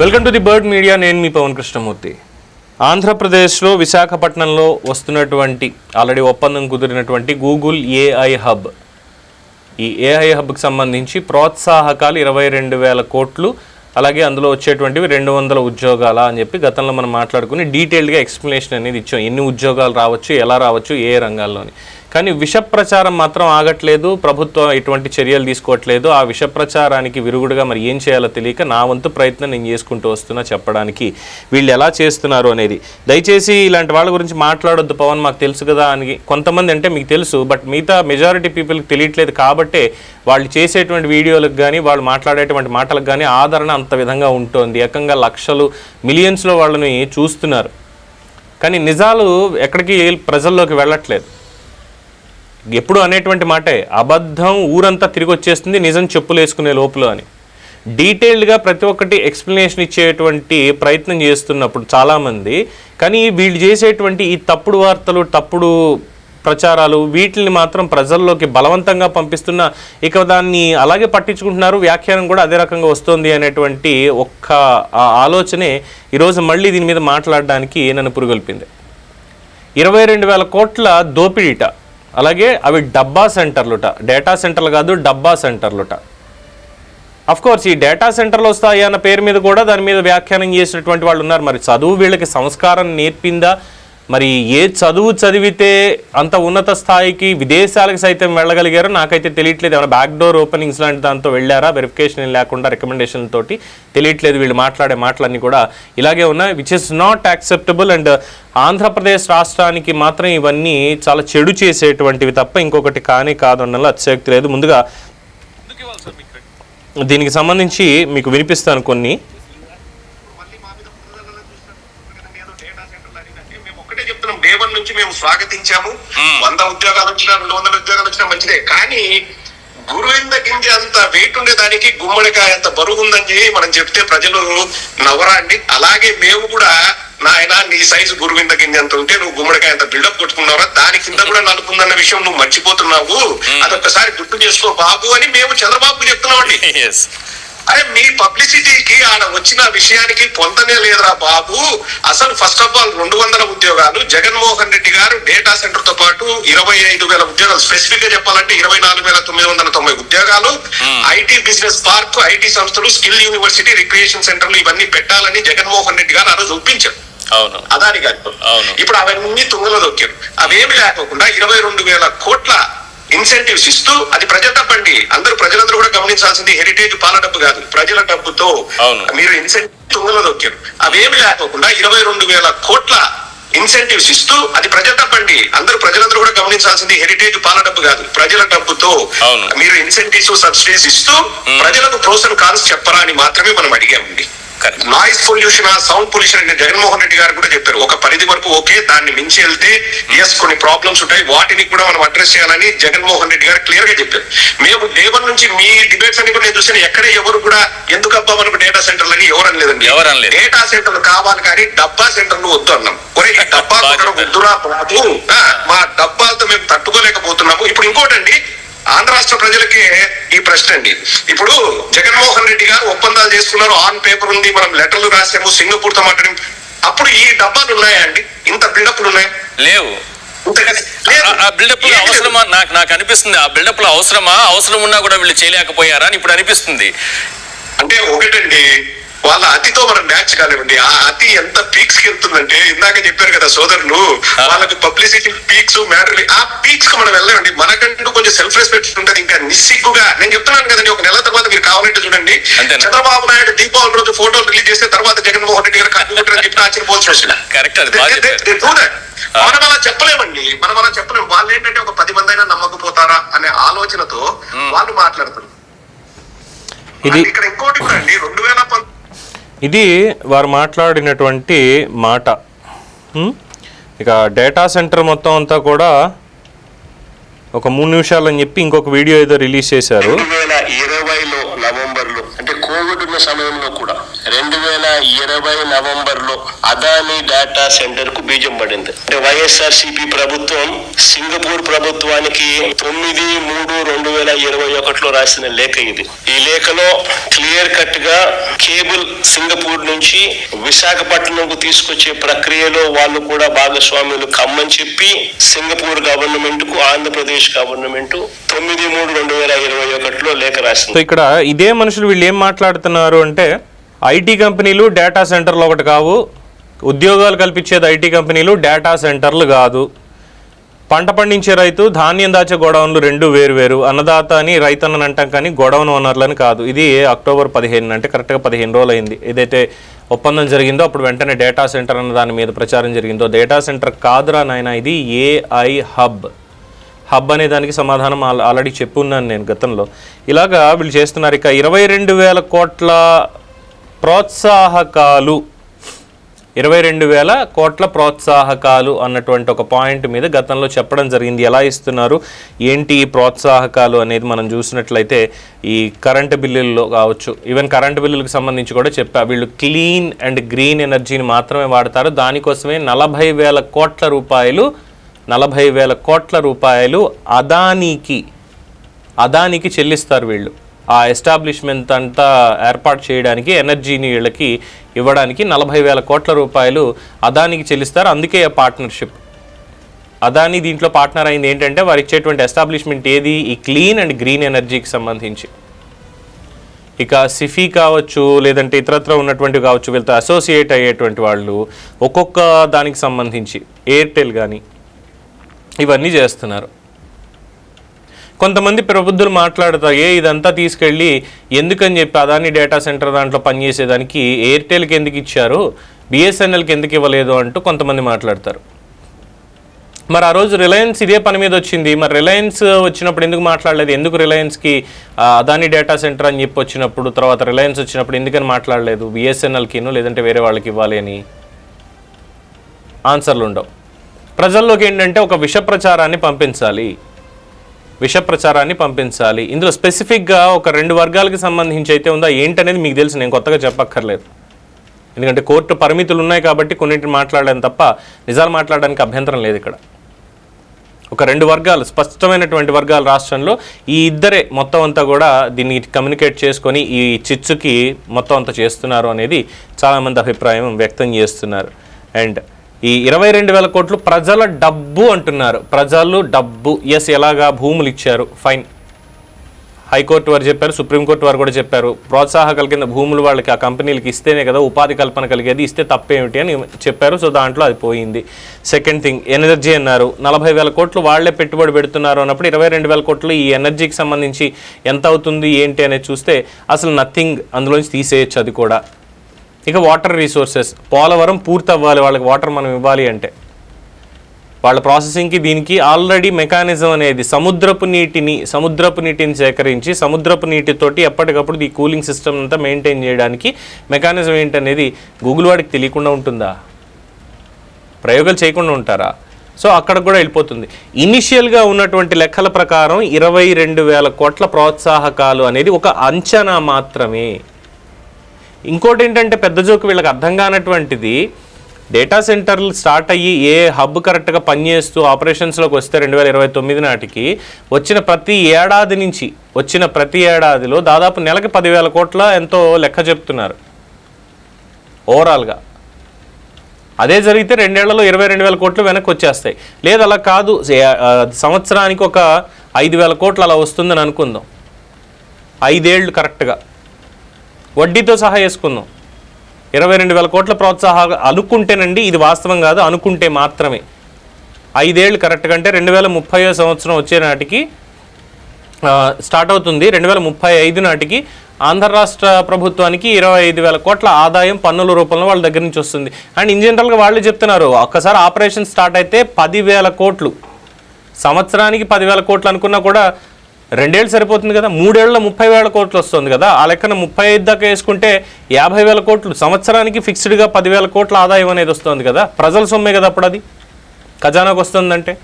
Welcome to the bird media. నేను మీ పవన్ కృష్ణమూర్తి. ఆంధ్రప్రదేశ్లో విశాఖపట్నంలో వస్తున్నటువంటి ఆల్రెడీ ఒప్పందం కుదిరినటువంటి గూగుల్ ఏఐ హబ్. ఈ ఏఐ హబ్కి సంబంధించి ప్రోత్సాహకాలు ఇరవై రెండు వేల కోట్లు అలాగే అందులో వచ్చేటువంటివి రెండు వందల ఉద్యోగాల అని చెప్పి గతంలో మనం మాట్లాడుకుని డీటెయిల్డ్గా ఎక్స్ప్లెనేషన్ అనేది ఇచ్చాం. ఎన్ని ఉద్యోగాలు రావచ్చు ఎలా రావచ్చు ఏ రంగాల్లోని. కానీ విష ప్రచారం మాత్రం ఆగట్లేదు. ప్రభుత్వం ఎటువంటి చర్యలు తీసుకోవట్లేదు. ఆ విష ప్రచారానికి విరుగుడుగా మరి ఏం చేయాలో తెలియక నా వంతు ప్రయత్నం నేను చేసుకుంటూ వస్తున్నా చెప్పడానికి. వీళ్ళు ఎలా చేస్తున్నారు అనేది. దయచేసి ఇలాంటి వాళ్ళ గురించి మాట్లాడొద్దు. పవన్ మాకు తెలుసు కదా అని కొంతమంది అంటే మీకు తెలుసు. బట్ మిగతా మెజారిటీ పీపుల్కి తెలియట్లేదు కాబట్టే వాళ్ళు చేసేటువంటి వీడియోలకు కానీ వాళ్ళు మాట్లాడేటువంటి మాటలకు కానీ ఆదరణ అంత విధంగా ఉంటుంది. ఏకంగా లక్షలు మిలియన్స్లో వాళ్ళని చూస్తున్నారు. కానీ నిజాలు ఎక్కడికి ప్రజల్లోకి వెళ్ళట్లేదు. ఎప్పుడు అనేటువంటి మాటే అబద్ధం ఊరంతా తిరిగి వచ్చేస్తుంది నిజం చెప్పులు వేసుకునే లోపల అని. డీటెయిల్డ్గా ప్రతి ఒక్కటి ఎక్స్ప్లెనేషన్ ఇచ్చేటువంటి ప్రయత్నం చేస్తున్నప్పుడు చాలామంది కానీ వీళ్ళు చేసేటువంటి ఈ తప్పుడు వార్తలు తప్పుడు ప్రచారాలు వీటిని మాత్రం ప్రజల్లోకి బలవంతంగా పంపిస్తున్న ఇక దాన్ని అలాగే పట్టించుకుంటున్నారు వ్యాఖ్యానం కూడా అదే రకంగా వస్తుంది అనేటువంటి ఒక్క ఆ ఆలోచనే ఈరోజు మళ్ళీ దీని మీద మాట్లాడడానికి నన్ను పురుగొల్పింది. ఇరవై రెండు వేల కోట్ల దోపిడీట అలాగే అవి డబ్బా సెంటర్లుట డేటా సెంటర్లు కాదు డబ్బా సెంటర్లుట. అఫ్కోర్స్ ఈ డేటా సెంటర్లు వస్తాయి అన్న పేరు మీద కూడా దాని మీద వ్యాఖ్యానం చేసినటువంటి వాళ్ళు ఉన్నారు. మరి చదువు వీళ్ళకి సంస్కారం నేర్పిందా? మరి ఏ చదువు చదివితే అంత ఉన్నత స్థాయికి విదేశాలకు సైతం వెళ్ళగలిగారో నాకైతే తెలియట్లేదు. ఏమైనా బ్యాక్ డోర్ ఓపెనింగ్స్ లాంటి దాంతో వెళ్ళారా? వెరిఫికేషన్ లేకుండా రికమెండేషన్ తోటి తెలియట్లేదు. వీళ్ళు మాట్లాడే మాటలన్నీ కూడా ఇలాగే ఉన్నాయి. Which is not acceptable and Andhra Pradesh రాష్ట్రానికి మాత్రం ఇవన్నీ చాలా చెడు చేసేటువంటివి తప్ప ఇంకొకటి కానీ కాదు అనడంలో లేదు. ముందుగా దీనికి సంబంధించి మీకు వినిపిస్తాను కొన్ని మళ్ళీ మా మీద బురదలలో చూసినట్టు కదండి, ఏదో డేటా సెంటర్లు అని అంటే మేము ఒక్కటే చెప్తున్నాం డే వన్ నుంచి మేము స్వాగతించాము. వంద ఉద్యోగాలు వచ్చినా రెండు వందల ఉద్యోగాలు వచ్చినా మంచిదే. కానీ గురువింద గింజ అంత వెయిట్ ఉండేదానికి గుమ్మడికాయ అంత బరువు ఉందని చెప్పి మనం చెప్తే ప్రజలు నవ్వరాండి. అలాగే మేము కూడా నాయన నీ సైజు గురువింద గింజ అంత ఉంటే నువ్వు గుమ్మడికాయ అంత బిల్డప్ కొట్టుకున్నావురా. దాని కింద కూడా నలుపుందన్న విషయం నువ్వు మర్చిపోతున్నావు. అదొక్కసారి గుర్తు చేసుకో బాబు అని మేము చంద్రబాబు చెప్తున్నామండి. ఎస్ అరే మీ పబ్లిసిటీకి ఆడ వచ్చిన విషయానికి పొందనే లేదురా బాబు. అసలు ఫస్ట్ ఆఫ్ ఆల్ రెండు వందల ఉద్యోగాలు జగన్మోహన్ రెడ్డి గారు డేటా సెంటర్తో పాటు ఇరవై ఐదు వేల ఉద్యోగాలు. స్పెసిఫిక్గా చెప్పాలంటే ఇరవై నాలుగు వేల తొమ్మిది వందల తొంభై ఉద్యోగాలు. ఐటీ బిజినెస్ పార్క్ ఐటీ సంస్థలు స్కిల్ యూనివర్సిటీ రిక్రియేషన్ సెంటర్లు ఇవన్నీ పెట్టాలని జగన్మోహన్ రెడ్డి గారు ఆ రోజు ఒప్పించారు. అవును. అదాని అవును. ఇప్పుడు అవన్నీ తుంగలో దొక్కారు. అవేమి లేకోకుండా ఇరవై రెండు వేల కోట్ల ఇన్సెంటివ్స్ ఇస్తూ అది ప్రజల డబ్బండి అందరూ ప్రజలందరూ కూడా గమనించాల్సింది హెరిటేజ్ పాల డబ్బు కాదు ప్రజల డబ్బుతో. మీరు ఇన్సెంటివ్ తుంగలో దొక్కారు అవేమి లేకోకుండా ఇరవై రెండు వేల కోట్ల ఇన్సెంటివ్స్ ఇస్తూ అది ప్రజల డబ్బండి అందరూ ప్రజలందరూ కూడా గమనించాల్సింది హెరిటేజ్ పాల డబ్బు కాదు ప్రజల డబ్బుతో. మీరు ఇన్సెంటివ్స్ సబ్సిడీస్ ఇస్తూ ప్రజలకు ప్రోసన్ కాల్స్ చెప్పరా అని మాత్రమే మనం అడిగామండి. నాయిస్ పొల్యూషన్ సౌండ్ పొల్యూషన్ అని జగన్మోహన్ రెడ్డి గారు కూడా చెప్పారు. ఒక పరిధి వరకు ఓకే దాన్ని మించి వెళ్తే ఎస్ కొన్ని ప్రాబ్లమ్స్ ఉంటాయి. వాటిని కూడా మనం అడ్రస్ చేయాలని జగన్మోహన్ రెడ్డి గారు క్లియర్గా చెప్పారు. మేము దేవన్ నుంచి మీ డిబేట్స్ అన్ని కూడా నేను చూసాను ఎక్కడ ఎవరు కూడా ఎందుకు అబ్బా మనకు డేటా సెంటర్లు అని ఎవరు అనలేదండి. ఎవరు అనలేదు. డేటా సెంటర్లు కావాలి కానీ డబ్బా సెంటర్లు వద్దు అన్నాం. ఒరే ఈ డబ్బా. వద్దురా బాబు. మా డబ్బాలతో మేము తట్టుకోలేకపోతున్నాము. ఇప్పుడు ఇంకోటండి ఆంధ్ర రాష్ట్ర ప్రజలకి ఈ ప్రశ్న అండి. ఇప్పుడు జగన్మోహన్ రెడ్డి గారు ఒప్పందాలు చేసుకున్నారు ఆన్ పేపర్ ఉంది మనం లెటర్లు రాసాము సింగపూర్తో మాట్లాడి అప్పుడు ఈ డబ్బాలు ఉన్నాయా అండి? ఇంత బిల్డప్లు ఉన్నాయి? లేవు. ఆ- బిల్డప్. అవసరమా? నాకు నాకు అనిపిస్తుంది. ఆ బిల్డప్ అవసరమా? అవసరం ఉన్నా కూడా వీళ్ళు చేయలేకపోయారా అని ఇప్పుడు అనిపిస్తుంది. అంటే ఒకటండి వాళ్ళ అతితో మనం మ్యాచ్ కానివ్వండి ఆ అతి ఎంత పీక్స్కి వెళ్తుందంటే ఇందాక చెప్పారు కదా సోదరులు వాళ్ళకి పబ్లిసిటీ పీక్స్ మ్యాటర్ ఆ పీక్స్కి మనం వెళ్ళమండి. మనకంటూ కొంచెం సెల్ఫ్ రెస్పెక్ట్ ఉంటుంది ఇంకా నిస్సిగ్గుగా. నేను చెప్తున్నాను కదండి ఒక నెల తర్వాత మీరు కావాలంటే చూడండి? చంద్రబాబు నాయుడు దీపావళి రోజు ఫోటోలు రిలీజ్ చేస్తే తర్వాత జగన్మోహన్ రెడ్డి గారు కంప్యూటర్ అని చెప్పి. Correct do that. మనం అలా చెప్పలేమండి. మనం అలా చెప్పలేము వాళ్ళు ఏంటంటే ఒక పది మంది అయినా నమ్మకపోతారా అనే ఆలోచనతో వాళ్ళు మాట్లాడుతున్నారు. ఇక్కడ ఇంకోటి కూడా అండి రెండు వేల పంతొమ్మిది ఇది వారు మాట్లాడినటువంటి మాట. ఇక డేటా సెంటర్ మొత్తం అంతా కూడా ఒక మూడు నిమిషాలు అని చెప్పి ఇంకొక వీడియో ఏదో రిలీజ్ చేశారు. రెండు వేల ఇరవైలో నవంబర్లో అంటే కోవిడ్ ఉన్న సమయంలో కూడా రెండు వేల ఇరవై నవంబర్లో అదాని డేటా సెంటర్కు బీజం పడింది. అంటే వైఎస్ఆర్ సిపి ప్రభుత్వం సింగపూర్ ప్రభుత్వానికి తొమ్మిది మూడు రెండు వేల ఇరవై ఒకటిలో రాసిన లేఖ ఇది. ఈ లేఖలో క్లియర్ కట్గా కేబుల్ సింగపూర్ నుంచి విశాఖపట్నంకు తీసుకొచ్చే ప్రక్రియలో వాళ్ళు కూడా భాగస్వాములు కమ్మని చెప్పి సింగపూర్ గవర్నమెంట్కు ఆంధ్రప్రదేశ్ గవర్నమెంట్ తొమ్మిది మూడు రెండు వేల ఇరవై ఒకటిలో లేఖ రాసింది. ఇక్కడ ఇదే మనుషులు వీళ్ళు ఏం మాట్లాడుతున్నారు అంటే ఐటీ కంపెనీలు డేటా సెంటర్లు ఒకటి కావు. ఉద్యోగాలు కల్పించేది ఐటీ కంపెనీలు డేటా సెంటర్లు కాదు. పంట పండించే రైతు ధాన్యం దాచే గొడవన్లు రెండు వేరు వేరు. అన్నదాత అని రైతన్నని అంటాం కానీ గొడవన ఓనర్లని కాదు. ఇది అక్టోబర్ పదిహేను అంటే కరెక్ట్గా పదిహేను రోజులు అయింది ఏదైతే ఒప్పందం జరిగిందో అప్పుడు వెంటనే డేటా సెంటర్ అన్న దాని మీద ప్రచారం జరిగిందో. డేటా సెంటర్ కాదురా నాయన ఇది ఏఐ హబ్. హబ్ అనే దానికి సమాధానం ఆల్రెడీ చెప్పున్నాను నేను గతంలో. ఇలాగా వీళ్ళు చేస్తున్నారు. ఇక ఇరవై రెండు వేల కోట్ల ప్రోత్సాహకాలు. ఇరవై రెండు వేల కోట్ల ప్రోత్సాహకాలు అన్నటువంటి ఒక పాయింట్ మీద గతంలో చెప్పడం జరిగింది. ఎలా ఇస్తున్నారు? ఏంటి ఈ ప్రోత్సాహకాలు అనేది మనం చూసినట్లయితే ఈ కరెంటు బిల్లుల్లో కావచ్చు ఈవెన్ కరెంటు బిల్లులకు సంబంధించి కూడా చెప్పా. వీళ్ళు క్లీన్ అండ్ గ్రీన్ ఎనర్జీని మాత్రమే వాడతారు. దానికోసమే నలభై వేల కోట్ల రూపాయలు నలభై వేల కోట్ల రూపాయలు అదానికి అదానికి చెల్లిస్తారు వీళ్ళు. ఆ ఎస్టాబ్లిష్మెంట్ అంతా ఏర్పాటు చేయడానికి ఎనర్జీని వీళ్ళకి ఇవ్వడానికి నలభై వేల కోట్ల రూపాయలు అదానికి చెల్లిస్తారు. అందుకే ఆ పార్ట్నర్షిప్. అదాని దీంట్లో పార్ట్నర్ అయింది ఏంటంటే వారు ఇచ్చేటువంటి ఎస్టాబ్లిష్మెంట్ ఏది? ఈ క్లీన్ అండ్ గ్రీన్ ఎనర్జీకి సంబంధించి. ఇక సిఫీ కావచ్చు లేదంటే ఇతరత్ర ఉన్నటువంటి కావచ్చు వీళ్ళతో అసోసియేట్ అయ్యేటువంటి వాళ్ళు ఒక్కొక్క దానికి సంబంధించి ఎయిర్టెల్ కానీ ఇవన్నీ చేస్తున్నారు. కొంతమంది ప్రబుద్ధులు మాట్లాడతారు ఏ ఇదంతా తీసుకెళ్ళి ఎందుకని చెప్పి అదాని డేటా సెంటర్ దాంట్లో పనిచేసేదానికి ఎయిర్టెల్కి ఎందుకు ఇచ్చారు బిఎస్ఎన్ఎల్కి ఎందుకు ఇవ్వలేదు అంటూ కొంతమంది మాట్లాడతారు. మరి ఆ రోజు రిలయన్స్ ఇదే పని మీద వచ్చింది. మరి రిలయన్స్ వచ్చినప్పుడు ఎందుకు మాట్లాడలేదు? ఎందుకు రిలయన్స్కి అదాని డేటా సెంటర్ అని చెప్పి వచ్చినప్పుడు తర్వాత రిలయన్స్ వచ్చినప్పుడు ఎందుకని మాట్లాడలేదు? బిఎస్ఎన్ఎల్కిను లేదంటే వేరే వాళ్ళకి ఇవ్వాలి అని ఆన్సర్లు ఉండవు ప్రజల్లోకి ఏంటంటే ఒక విష ప్రచారాన్ని పంపించాలి. విష ప్రచారాన్ని పంపించాలి. ఇందులో స్పెసిఫిక్గా ఒక రెండు వర్గాలకు సంబంధించి అయితే ఉందా? ఏంటనేది మీకు తెలుసు. నేను కొత్తగా చెప్పక్కర్లేదు. ఎందుకంటే కోర్టు పరిమితులు ఉన్నాయి కాబట్టి కొన్నింటిని మాట్లాడాను తప్ప నిజాలు మాట్లాడడానికి అభ్యంతరం లేదు ఇక్కడ. ఒక రెండు వర్గాలు స్పష్టమైనటువంటి వర్గాలు రాష్ట్రంలో ఈ ఇద్దరే మొత్తం అంతా కూడా దీన్ని కమ్యూనికేట్ చేసుకొని ఈ చిచ్చుకి మొత్తం అంతా చేస్తున్నారు అనేది చాలామంది అభిప్రాయం వ్యక్తం చేస్తున్నారు. అండ్ ఈ ఇరవై రెండు వేల కోట్లు ప్రజల డబ్బు అంటున్నారు. ప్రజలు డబ్బు ఎస్ ఎలాగా భూములు ఇచ్చారు? ఫైన్ హైకోర్టు వారు చెప్పారు సుప్రీంకోర్టు వారు కూడా చెప్పారు ప్రోత్సాహకాల కింద భూములు వాళ్ళకి ఆ కంపెనీలకి ఇస్తేనే కదా ఉపాధి కల్పన కలిగేది ఇస్తే తప్పేమిటి అని చెప్పారు సో దాంట్లో అది పోయింది. సెకండ్ థింగ్ ఎనర్జీ అన్నారు. నలభై వేల కోట్లు వాళ్ళే పెట్టుబడి పెడుతున్నారు అన్నప్పుడు ఇరవై రెండు వేల కోట్లు ఈ ఎనర్జీకి సంబంధించి ఎంత అవుతుంది ఏంటి అనేది చూస్తే అసలు నథింగ్ అందులోంచి తీసేయచ్చు అది కూడా. ఇక వాటర్ రీసోర్సెస్. పోలవరం పూర్తి అవ్వాలి వాళ్ళకి వాటర్ మనం ఇవ్వాలి అంటే. వాళ్ళ ప్రాసెసింగ్కి దీనికి ఆల్రెడీ మెకానిజం అనేది సముద్రపు నీటిని సముద్రపు నీటిని సేకరించి సముద్రపు నీటితోటి ఎప్పటికప్పుడు ఈ కూలింగ్ సిస్టమ్ అంతా మెయింటైన్ చేయడానికి మెకానిజం ఏంటనేది గూగుల్ వాడికి తెలియకుండా ఉంటుందా? ప్రయోగాలు చేయకుండా ఉంటారా? సో అక్కడ కూడా వెళ్ళిపోతుంది. ఇనిషియల్గా ఉన్నటువంటి లెక్కల ప్రకారం ఇరవై రెండు వేల కోట్ల ప్రోత్సాహకాలు అనేది ఒక అంచనా మాత్రమే. ఇంకోటి ఏంటంటే పెద్ద జోకు వీళ్ళకి అర్థం కానటువంటిది డేటా సెంటర్లు స్టార్ట్ అయ్యి ఏ హబ్ కరెక్ట్గా పనిచేస్తూ ఆపరేషన్స్లోకి వస్తే రెండు వేల ఇరవై తొమ్మిది నాటికి వచ్చిన ప్రతి ఏడాది నుంచి వచ్చిన ప్రతి ఏడాదిలో దాదాపు నెలకి పదివేల కోట్ల ఎంతో లెక్క చెప్తున్నారు. ఓవరాల్గా. అదే జరిగితే రెండేళ్ళలో ఇరవై రెండు వేల కోట్లు వెనక్కి వచ్చేస్తాయి. లేదు అలా కాదు. సంవత్సరానికి ఒక ఐదు వేల కోట్లు అలా వస్తుందని అనుకుందాం. ఐదేళ్ళు కరెక్ట్గా. వడ్డీతో సహా వేసుకుందాం. ఇరవై రెండు వేల కోట్ల ప్రోత్సాహాలు అనుకుంటేనండి ఇది వాస్తవం కాదు అనుకుంటే మాత్రమే. ఐదేళ్ళు కరెక్ట్గా అంటే రెండు వేల ముప్పై సంవత్సరం వచ్చే నాటికి స్టార్ట్ అవుతుంది. రెండు వేల ముప్పై ఐదు నాటికి ఆంధ్ర రాష్ట్ర ప్రభుత్వానికి ఇరవై ఐదు వేల కోట్ల ఆదాయం పన్నుల రూపంలో వాళ్ళ దగ్గర నుంచి వస్తుంది. అండ్ ఇన్ జనరల్గా వాళ్ళే చెప్తున్నారు ఒక్కసారి ఆపరేషన్ స్టార్ట్ అయితే పదివేల కోట్లు. సంవత్సరానికి పదివేల కోట్లు అనుకున్నా కూడా రెండేళ్ళు సరిపోతుంది కదా మూడేళ్ళ ముప్పై వేల కోట్లు వస్తుంది కదా ఆ లెక్కన ముప్పై ఐదు దాకా వేసుకుంటే యాభై వేల కోట్లు సంవత్సరానికి ఫిక్స్డ్గా పదివేల కోట్ల ఆదాయం అనేది వస్తుంది కదా ప్రజల సొమ్మే కదా అప్పుడు అది? ఖజానాకు వస్తుందంటే.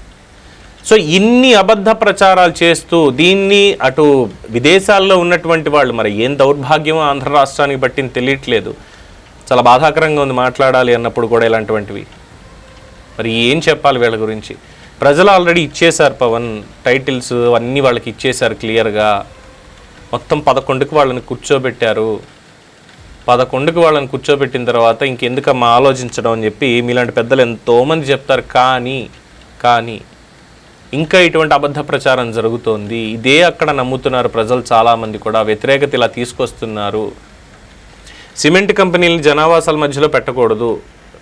సో ఇన్ని అబద్ధ ప్రచారాలు చేస్తూ దీన్ని అటు విదేశాల్లో ఉన్నటువంటి వాళ్ళు మరి ఏం దౌర్భాగ్యమో ఆంధ్ర రాష్ట్రానికి పట్టింది తెలియట్లేదు. చాలా బాధాకరంగా ఉంది మాట్లాడాలి అన్నప్పుడు కూడా ఇలాంటివంటివి. మరి ఏం చెప్పాలి వీళ్ళ గురించి? ప్రజలు ఆల్రెడీ ఇచ్చేశారు పవన్. టైటిల్స్ అన్నీ వాళ్ళకి ఇచ్చేశారు క్లియర్గా. మొత్తం పదకొండుకి వాళ్ళని కూర్చోబెట్టారు. పదకొండుకి వాళ్ళని కూర్చోబెట్టిన తర్వాత ఇంకెందుకమ్మా ఆలోచించడం అని చెప్పి మీలాంటి పెద్దలు ఎంతోమంది చెప్తారు. కానీ కానీ ఇంకా ఇటువంటి అబద్ధ ప్రచారం జరుగుతోంది. ఇదే అక్కడ నమ్ముతున్నారు ప్రజలు చాలామంది కూడా. వ్యతిరేకత ఇలా తీసుకొస్తున్నారు. సిమెంట్ కంపెనీలను జనావాసాల మధ్యలో పెట్టకూడదు.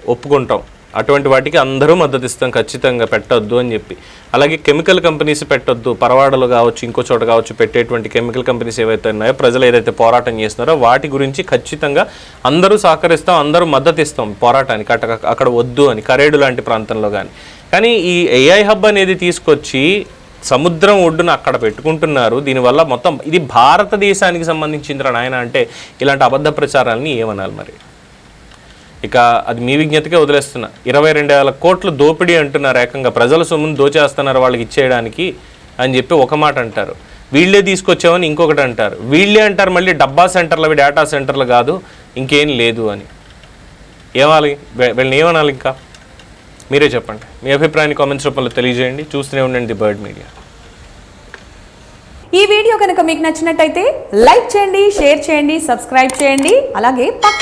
ఒప్పుకుంటాం. అటువంటి వాటికి అందరూ మద్దతు ఇస్తాం ఖచ్చితంగా పెట్టొద్దు అని చెప్పి. అలాగే కెమికల్ కంపెనీస్ పెట్టొద్దు. పరవాడలు కావచ్చు ఇంకో చోట కావచ్చు పెట్టేటువంటి కెమికల్ కంపెనీస్ ఏవైతే ఉన్నాయో ప్రజలు ఏదైతే పోరాటం చేస్తున్నారో వాటి గురించి ఖచ్చితంగా అందరూ సహకరిస్తాం అందరూ మద్దతు ఇస్తాం పోరాటానికి. అట అక్కడ వద్దు అని కరేడు లాంటి ప్రాంతంలో కానీ కానీ ఈ ఏఐ హబ్ అనేది తీసుకొచ్చి సముద్రం ఒడ్డున అక్కడ పెట్టుకుంటున్నారు. దీనివల్ల మొత్తం ఇది భారతదేశానికి సంబంధించిన నాయన అంటే ఇలాంటి అబద్ధ ప్రచారాలని ఏమనాలి మరి? ఇక అది మీ విజ్ఞతకే వదిలేస్తున్నా. ఇరవై రెండు వేల కోట్లు దోపిడీ అంటున్నారు ఏకంగా. ప్రజల సొమ్మును దోచేస్తున్నారు వాళ్ళకి ఇచ్చేయడానికి అని చెప్పి ఒక మాట అంటారు. వీళ్ళే తీసుకొచ్చామని ఇంకొకటి అంటారు. వీళ్ళే అంటారు మళ్ళీ డబ్బా సెంటర్లు అవి డేటా సెంటర్లు కాదు. ఇంకేం లేదు అని. ఏమాలి? వీళ్ళని ఏమనాలి ఇంకా? మీరే చెప్పండి. మీ అభిప్రాయాన్ని కామెంట్స్ రూపంలో తెలియజేయండి. చూస్తూనే ఉండండి బర్డ్ మీడియా. ఈ వీడియో కనుక మీకు నచ్చినట్టయితే లైక్ చేయండి షేర్ చేయండి సబ్స్క్రైబ్ చేయండి. అలాగే